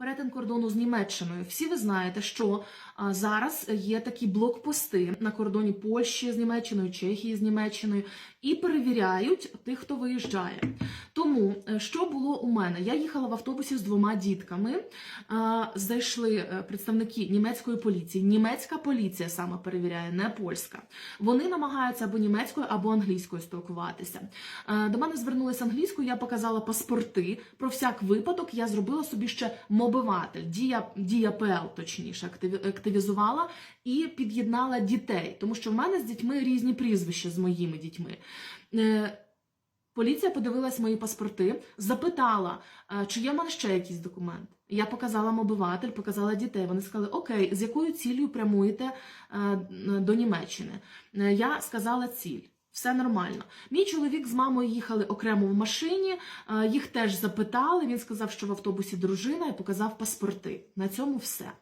Перетин кордону з Німеччиною. Всі ви знаєте, що зараз є такі блокпости на кордоні Польщі з Німеччиною, Чехії з Німеччиною, і перевіряють тих, хто виїжджає. Тому е, що було у мене? Я їхала в автобусі з двома дітками. Зайшли е, представники німецької поліції. Німецька поліція саме перевіряє, не польська. Вони намагаються або німецькою, або англійською спілкуватися. Е, До мене звернулися англійською, я показала паспорти. Про всяк випадок я зробила собі ще мобиватель, дія, дія ПЛ, точніше, активі- активізувала і під'єднала дітей, тому що в мене з дітьми різні прізвища з моїми дітьми. Поліція подивилась мої паспорти, запитала, е, чи є в мене ще якийсь документ. Я показала мобиватель, показала дітей. Вони сказали, окей, з якою ціллю прямуєте е, до Німеччини? Е, Я сказала ціль. Все нормально. Мій чоловік з мамою їхали окремо в машині, їх теж запитали. Він сказав, що в автобусі дружина і показав паспорти. На цьому все.